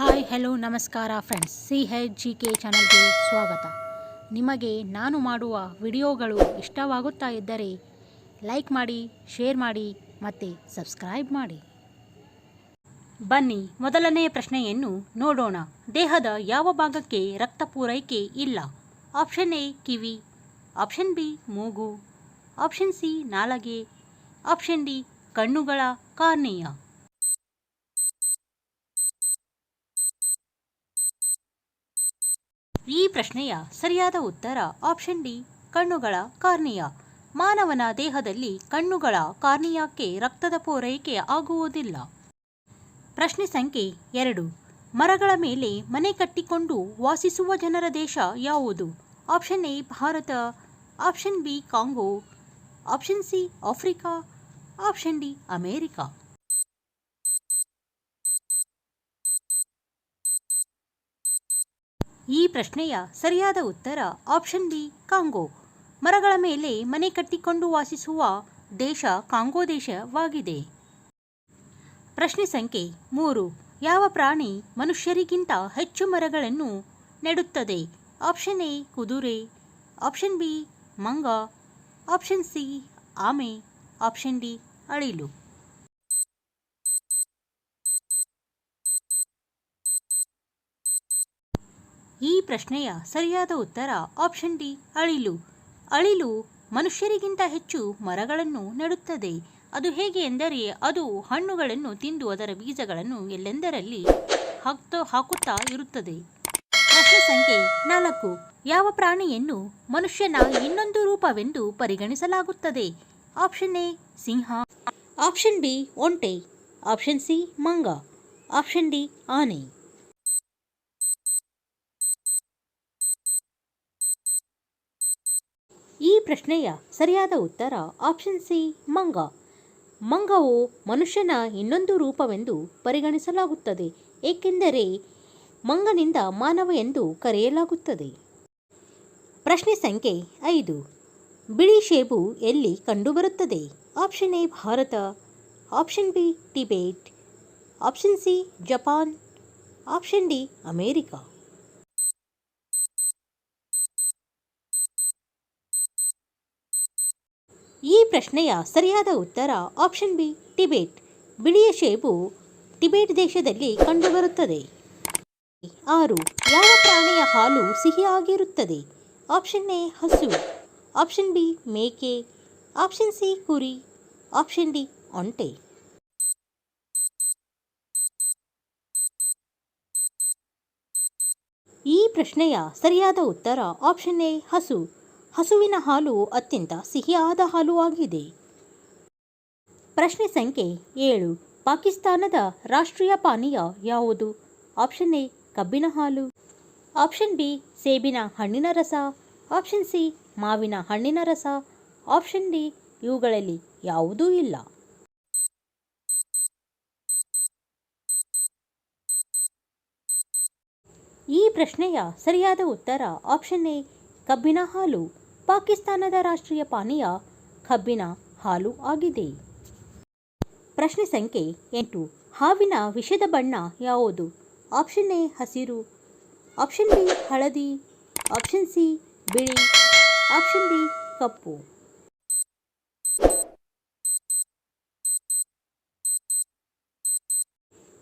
Hi hello ನಮಸ್ಕಾರ friends C H G K ಚಾನಲ್ಗೆ ಸ್ವಾಗತ. ನಿಮಗೆ ನಾನು ಮಾಡುವ ವಿಡಿಯೋಗಳು ಇಷ್ಟವಾಗುತ್ತಾ ಇದ್ದರೆ ಲೈಕ್ ಮಾಡಿ ಶೇರ್ ಮಾಡಿ ಮತ್ತು ಸಬ್ಸ್ಕ್ರೈಬ್ ಮಾಡಿ. ಬನ್ನಿ ಮೊದಲನೆಯ ಪ್ರಶ್ನೆಯನ್ನು ನೋಡೋಣ. ದೇಹದ ಯಾವ ಭಾಗಕ್ಕೆ ರಕ್ತ ಪೂರೈಕೆ ಇಲ್ಲ? ಆಪ್ಷನ್ ಎ ಕಿವಿ. ಆಪ್ಷನ್ ಬಿ ಮೂಗು. ಆಪ್ಷನ್ ಸಿ ನಾಲಗೆ. ಆಪ್ಷನ್ ಡಿ ಕಣ್ಣುಗಳ ಕಾರ್ನಿಯ ಈ ಪ್ರಶ್ನೆಯ ಸರಿಯಾದ ಉತ್ತರ ಆಪ್ಷನ್ ಡಿ ಕಣ್ಣುಗಳ ಕಾರ್ನಿಯ. ಮಾನವನ ದೇಹದಲ್ಲಿ ಕಣ್ಣುಗಳ ಕಾರ್ನಿಯಾಕ್ಕೆ ರಕ್ತದ ಪೂರೈಕೆ ಆಗುವುದಿಲ್ಲ. ಪ್ರಶ್ನೆ ಸಂಖ್ಯೆ ಎರಡು. ಮರಗಳ ಮೇಲೆ ಮನೆ ಕಟ್ಟಿಕೊಂಡು ವಾಸಿಸುವ ಜನರ ದೇಶ ಯಾವುದು? Option A Bharat. Option B Congo. Option C Africa. Option D America. ಈ ಪ್ರಶ್ನೆಯ ಸರಿಯಾದ ಉತ್ತರ ಆಪ್ಷನ್ ಬಿ ಕಾಂಗೋ ಮರಗಳ ಮೇಲೆ ಮನೆ ಕಟ್ಟಿಕೊಂಡು ವಾಸಿಸುವ ದೇಶ ಕಾಂಗೋ ದೇಶವಾಗಿದೆ. ಪ್ರಶ್ನೆ ಸಂಖ್ಯೆ ಮೂರು. ಯಾವ ಪ್ರಾಣಿ ಮನುಷ್ಯರಿಗಿಂತ ಹೆಚ್ಚು ಮರಗಳನ್ನು ನೆಡುತ್ತದೆ? ಆಪ್ಷನ್ ಎ ಕುದುರೆ. ಆಪ್ಷನ್ ಬಿ ಮಂಗ. ಆಪ್ಷನ್ ಸಿ ಆಮೆ. ಆಪ್ಷನ್ ಡಿ ಅಳಿಲು. ಈ ಪ್ರಶ್ನೆಯ ಸರಿಯಾದ ಉತ್ತರ ಆಪ್ಷನ್ ಡಿ ಅಳಿಲು. ಅಳಿಲು ಮನುಷ್ಯರಿಗಿಂತ ಹೆಚ್ಚು ಮರಗಳನ್ನು ನೆಡುತ್ತದೆ. ಅದು ಹೇಗೆ ಎಂದರೆ ಅದು ಹಣ್ಣುಗಳನ್ನು ತಿಂದು ಅದರ ಬೀಜಗಳನ್ನು ಎಲ್ಲೆಂದರಲ್ಲಿ ಹಾಕ್ತಾ, ಹಾಕುತ್ತಾ ಇರುತ್ತದೆ. ಪ್ರಶ್ನೆ ಸಂಖ್ಯೆ ನಾಲ್ಕು. ಯಾವ ಪ್ರಾಣಿಯನ್ನು ಮನುಷ್ಯನ ಇನ್ನೊಂದು ರೂಪವೆಂದು ಪರಿಗಣಿಸಲಾಗುತ್ತದೆ? ಆಪ್ಷನ್ ಎ ಸಿಂಹ. ಆಪ್ಷನ್ ಬಿ ಒಂಟೆ. ಆಪ್ಷನ್ ಸಿ ಮಂಗ. ಆಪ್ಷನ್ ಡಿ ಆನೆ ಈ ಪ್ರಶ್ನೆಯ ಸರಿಯಾದ ಉತ್ತರ ಆಪ್ಷನ್ ಸಿ ಮಂಗ. ಮಂಗವು ಮನುಷ್ಯನ ಇನ್ನೊಂದು ರೂಪವೆಂದು ಪರಿಗಣಿಸಲಾಗುತ್ತದೆ, ಏಕೆಂದರೆ ಮಂಗನಿಂದ ಮಾನವ ಎಂದು ಕರೆಯಲಾಗುತ್ತದೆ. ಪ್ರಶ್ನೆ ಸಂಖ್ಯೆ ಐದು. ಬಿಳಿ ಶೇಬು ಎಲ್ಲಿ ಕಂಡುಬರುತ್ತದೆ? Option A Bharat. Option B Tibet. Option C Japan. Option D America. ಈ ಪ್ರಶ್ನೆಯ ಸರಿಯಾದ ಉತ್ತರ ಆಪ್ಷನ್ ಬಿ, ಟಿಬೇಟ್. ಬಿಳಿಯ ಶೇಬು ಟಿಬೇಟ್ ದೇಶದಲ್ಲಿ ಕಂಡುಬರುತ್ತದೆ. ಆರು, ಯಾವ ಪ್ರಾಣಿಯ ಹಾಲು ಸಿಹಿಯಾಗಿರುತ್ತದೆ? ಆಪ್ಷನ್ ಎ, ಹಸು. ಆಪ್ಷನ್ ಬಿ, ಮೇಕೆ. ಆಪ್ಷನ್ ಸಿ, ಕುರಿ. ಆಪ್ಷನ್ ಡಿ, ಒಂಟೆ. ಈ ಪ್ರಶ್ನೆಯ ಸರಿಯಾದ ಉತ್ತರ ಆಪ್ಷನ್ ಎ, ಹಸು. ಹಸುವಿನ ಹಾಲು ಅತ್ಯಂತ ಸಿಹಿಯಾದ ಹಾಲು ಆಗಿದೆ ಪ್ರಶ್ನೆ ಸಂಖ್ಯೆ ಏಳು. ಪಾಕಿಸ್ತಾನದ ರಾಷ್ಟ್ರೀಯ ಪಾನೀಯ ಯಾವುದು? ಆಪ್ಷನ್ ಎ, ಕಬ್ಬಿನ ಹಾಲು. ಆಪ್ಷನ್ ಬಿ, ಸೇಬಿನ ಹಣ್ಣಿನ ರಸ. ಆಪ್ಷನ್ ಸಿ, ಮಾವಿನ ಹಣ್ಣಿನ ರಸ. ಆಪ್ಷನ್ ಡಿ, ಇವುಗಳಲ್ಲಿ ಯಾವುದೂ ಇಲ್ಲ. ಈ ಪ್ರಶ್ನೆಯ ಸರಿಯಾದ ಉತ್ತರ ಆಪ್ಷನ್ ಎ, ಕಬ್ಬಿನ ಹಾಲು. ಪಾಕಿಸ್ತಾನದ ರಾಷ್ಟ್ರೀಯ ಪಾನೀಯ ಕಬ್ಬಿನ ಹಾಲು ಆಗಿದೆ. ಪ್ರಶ್ನೆ ಸಂಖ್ಯೆ ಎಂಟು. ಹಾವಿನ ವಿಷದ ಬಣ್ಣ ಯಾವುದು? ಆಪ್ಷನ್ ಎ, ಹಸಿರು. ಆಪ್ಷನ್ ಬಿ, ಹಳದಿ. ಆಪ್ಷನ್ ಸಿ, ಬಿಳಿ. ಆಪ್ಷನ್ ಡಿ, ಕಪ್ಪು.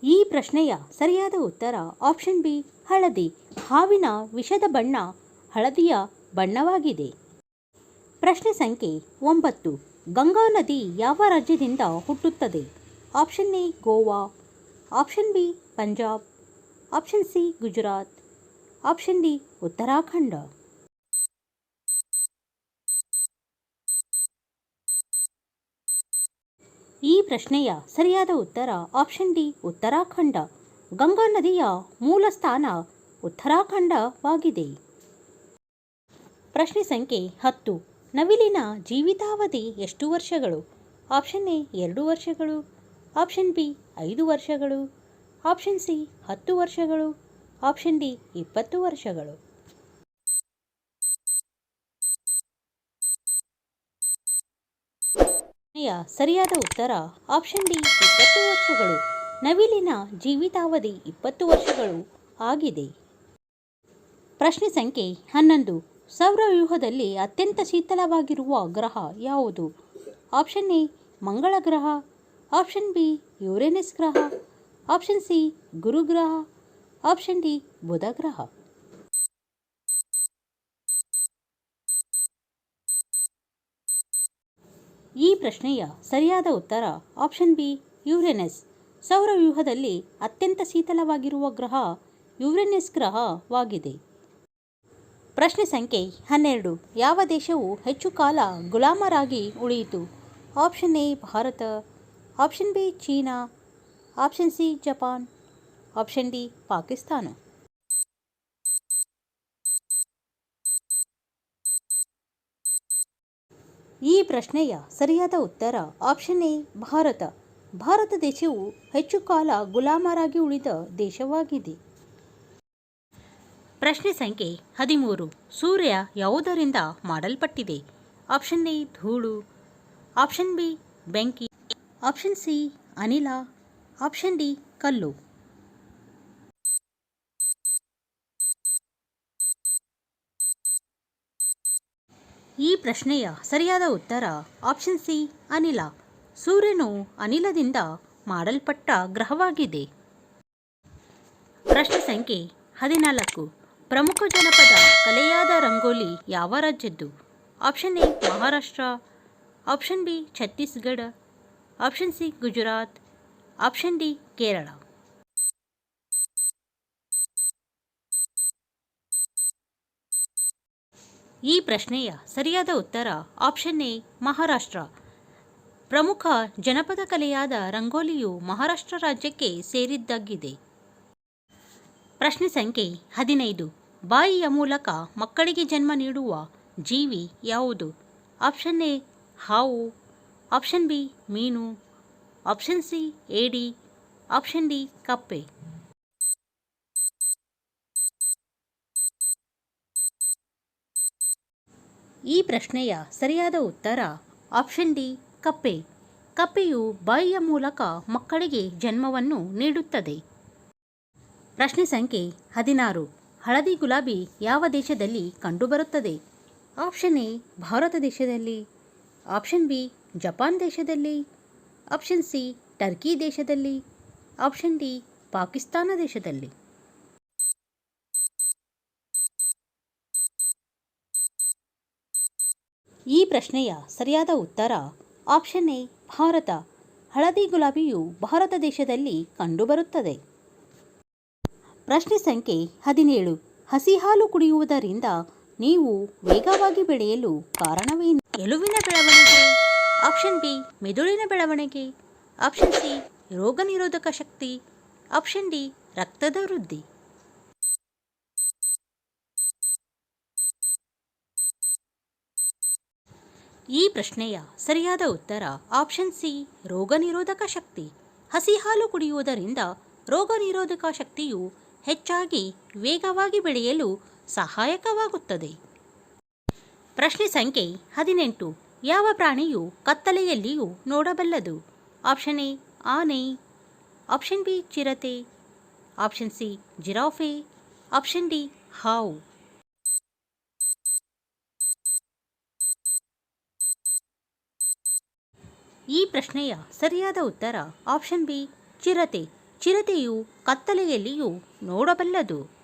ಈ ಪ್ರಶ್ನೆಯ ಸರಿಯಾದ ಉತ್ತರ ಆಪ್ಷನ್ ಬಿ, ಹಳದಿ. ಹಾವಿನ ವಿಷದ ಬಣ್ಣ ಹಳದಿಯ ಬಣ್ಣವಾಗಿದೆ. ಪ್ರಶ್ನೆ ಸಂಖ್ಯೆ ಒಂಬತ್ತು. ಗಂಗಾ ನದಿ ಯಾವ ರಾಜ್ಯದಿಂದ ಹುಟ್ಟುತ್ತದೆ? Option A, Goa. Option B, Punjab. Option C, Gujarat. Option D, Uttarakhand. ಈ ಪ್ರಶ್ನೆಯ ಸರಿಯಾದ ಉತ್ತರ ಆಪ್ಷನ್ ಡಿ, ಉತ್ತರಾಖಂಡ. ಗಂಗಾ ನದಿಯ ಮೂಲ ಸ್ಥಾನ ಉತ್ತರಾಖಂಡವಾಗಿದೆ. ಪ್ರಶ್ನೆ ಸಂಖ್ಯೆ ಹತ್ತು. ನವಿಲಿನ ಜೀವಿತಾವಧಿ ಎಷ್ಟು ವರ್ಷಗಳು? ಆಪ್ಷನ್ ಎ ಎರಡು ವರ್ಷಗಳು. ಆಪ್ಷನ್ ಬಿ ಐದು ವರ್ಷಗಳು. ಆಪ್ಷನ್ ಸಿ ಹತ್ತು ವರ್ಷಗಳು. ಆಪ್ಷನ್ ಡಿ ಇಪ್ಪತ್ತು ವರ್ಷಗಳು. ಸರಿಯಾದ ಉತ್ತರ ಆಪ್ಷನ್ ಡಿ ಇಪ್ಪತ್ತು ವರ್ಷಗಳು. ನವಿಲಿನ ಜೀವಿತಾವಧಿ ಇಪ್ಪತ್ತು ವರ್ಷಗಳು ಆಗಿದೆ. ಪ್ರಶ್ನೆ ಸಂಖ್ಯೆ ಹನ್ನೊಂದು. ಸೌರವ್ಯೂಹದಲ್ಲಿ ಅತ್ಯಂತ ಶೀತಲವಾಗಿರುವ ಗ್ರಹ ಯಾವುದು? ಆಪ್ಷನ್ ಎ, ಮಂಗಳ ಗ್ರಹ. ಆಪ್ಷನ್ ಬಿ, ಯುರೇನಸ್ ಗ್ರಹ. ಆಪ್ಷನ್ ಸಿ, ಗುರು ಗ್ರಹ. ಆಪ್ಷನ್ ಡಿ, ಬುಧ ಗ್ರಹ. ಈ ಪ್ರಶ್ನೆಯ ಸರಿಯಾದ ಉತ್ತರ ಆಪ್ಷನ್ ಬಿ, ಯುರೇನಸ್. ಸೌರವ್ಯೂಹದಲ್ಲಿ ಅತ್ಯಂತ ಶೀತಲವಾಗಿರುವ ಗ್ರಹ ಯುರೇನಸ್ ಗ್ರಹವಾಗಿದೆ. ಪ್ರಶ್ನೆ ಸಂಖ್ಯೆ ಹನ್ನೆರಡು. ಯಾವ ದೇಶವು ಹೆಚ್ಚು ಕಾಲ ಗುಲಾಮರಾಗಿ ಉಳಿಯಿತು? Option A, Bharat. Option B, China. Option C, Japan. Option D, Pakistan. ಈ ಪ್ರಶ್ನೆಯ ಸರಿಯಾದ ಉತ್ತರ ಆಪ್ಷನ್ ಎ, ಭಾರತ. ಭಾರತ ದೇಶವು ಹೆಚ್ಚು ಕಾಲ ಗುಲಾಮರಾಗಿ ಉಳಿದ ದೇಶವಾಗಿದೆ. ಪ್ರಶ್ನೆ ಸಂಖ್ಯೆ ಹದಿಮೂರು. ಸೂರ್ಯ ಯಾವುದರಿಂದ ಮಾಡಲ್ಪಟ್ಟಿದೆ? ಆಪ್ಷನ್ ಎ, ಧೂಳು. ಆಪ್ಷನ್ ಬಿ, ಬೆಂಕಿ. ಆಪ್ಷನ್ ಸಿ, ಅನಿಲ. ಆಪ್ಷನ್ ಡಿ, ಕಲ್ಲು. ಈ ಪ್ರಶ್ನೆಯ ಸರಿಯಾದ ಉತ್ತರ ಆಪ್ಷನ್ ಸಿ, ಅನಿಲ. ಸೂರ್ಯನು ಅನಿಲದಿಂದ ಮಾಡಲ್ಪಟ್ಟ ಗ್ರಹವಾಗಿದೆ. ಪ್ರಶ್ನೆ ಸಂಖ್ಯೆ ಹದಿನಾಲ್ಕು. ಪ್ರಮುಖ ಜನಪದ ಕಲೆಯಾದ ರಂಗೋಲಿ ಯಾವ ರಾಜ್ಯದ್ದು? Option A, Maharashtra. Option B, Chhattisgarh. Option C, Gujarat. Option D, Kerala. ಈ ಪ್ರಶ್ನೆಯ ಸರಿಯಾದ ಉತ್ತರ ಆಪ್ಷನ್ ಎ, ಮಹಾರಾಷ್ಟ್ರ. ಪ್ರಮುಖ ಜನಪದ ಕಲೆಯಾದ ರಂಗೋಲಿಯು ಮಹಾರಾಷ್ಟ್ರ ರಾಜ್ಯಕ್ಕೆ ಸೇರಿದ್ದಾಗಿದೆ. ಪ್ರಶ್ನೆ ಸಂಖ್ಯೆ ಹದಿನೈದು. ಬಾಯಿಯ ಮೂಲಕ ಮಕ್ಕಳಿಗೆ ಜನ್ಮ ನೀಡುವ ಜೀವಿ ಯಾವುದು? ಆಪ್ಷನ್ ಎ, ಹಾವು. ಆಪ್ಷನ್ ಬಿ, ಮೀನು. ಆಪ್ಷನ್ ಸಿ, ಏಡಿ. ಆಪ್ಷನ್ ಡಿ, ಕಪ್ಪೆ. ಈ ಪ್ರಶ್ನೆಯ ಸರಿಯಾದ ಉತ್ತರ ಆಪ್ಷನ್ ಡಿ, ಕಪ್ಪೆ. ಕಪ್ಪೆಯು ಬಾಯಿಯ ಮೂಲಕ ಮಕ್ಕಳಿಗೆ ಜನ್ಮವನ್ನು ನೀಡುತ್ತದೆ. ಪ್ರಶ್ನೆ ಸಂಖ್ಯೆ ಹದಿನಾರು. ಹಳದಿ ಗುಲಾಬಿ ಯಾವ ದೇಶದಲ್ಲಿ ಕಂಡುಬರುತ್ತದೆ? ಆಪ್ಷನ್ ಎ, ಭಾರತ ದೇಶದಲ್ಲಿ. ಆಪ್ಷನ್ ಬಿ, ಜಪಾನ್ ದೇಶದಲ್ಲಿ. ಆಪ್ಷನ್ ಸಿ, ಟರ್ಕಿ ದೇಶದಲ್ಲಿ. ಆಪ್ಷನ್ ಡಿ, ಪಾಕಿಸ್ತಾನ ದೇಶದಲ್ಲಿ. ಈ ಪ್ರಶ್ನೆಯ ಸರಿಯಾದ ಉತ್ತರ ಆಪ್ಷನ್ ಎ, ಭಾರತ. ಹಳದಿ ಗುಲಾಬಿಯು ಭಾರತ ದೇಶದಲ್ಲಿ ಕಂಡುಬರುತ್ತದೆ. ಪ್ರಶ್ನೆ ಸಂಖ್ಯೆ ಹದಿನೇಳು. ಹಸಿ ಹಾಲು ಕುಡಿಯುವುದರಿಂದ ನೀವು ವೇಗವಾಗಿ ಬೆಳೆಯಲು ಕಾರಣವೇನು? ಎಲುವಿನ ಬೆಳವಣಿಗೆ. ಆಪ್ಷನ್ ಬಿ, ಮೆದುಳಿನ ಬೆಳವಣಿಗೆ. ಆಪ್ಷನ್ ಸಿ, ರೋಗ ನಿರೋಧಕ ಶಕ್ತಿ. ಆಪ್ಷನ್ ಡಿ, ರಕ್ತದ ವೃದ್ಧಿ. ಈ ಪ್ರಶ್ನೆಯ ಸರಿಯಾದ ಉತ್ತರ ಆಪ್ಷನ್ ಸಿ, ರೋಗ ನಿರೋಧಕ ಶಕ್ತಿ. ಹಸಿ ಹಾಲು ಕುಡಿಯುವುದರಿಂದ ರೋಗ ನಿರೋಧಕ ಶಕ್ತಿಯು ಹೆಚ್ಚಾಗಿ ವೇಗವಾಗಿ ಬೆಳೆಯಲು ಸಹಾಯಕವಾಗುತ್ತದೆ. ಪ್ರಶ್ನೆ ಸಂಖ್ಯೆ ಹದಿನೆಂಟು. ಯಾವ ಪ್ರಾಣಿಯು ಕತ್ತಲೆಯಲ್ಲಿಯೂ ನೋಡಬಲ್ಲದು? ಆಪ್ಷನ್ ಎ, ಆನೆ. ಆಪ್ಷನ್ ಬಿ, ಚಿರತೆ. Option C, giraffe. Option D, ಹಾವು. ಈ ಪ್ರಶ್ನೆಯ ಸರಿಯಾದ ಉತ್ತರ ಆಪ್ಷನ್ ಬಿ, ಚಿರತೆ. ಚಿರತೆಯು ಕತ್ತಲೆಯಲ್ಲಿಯೂ ನೋಡಬಲ್ಲದು.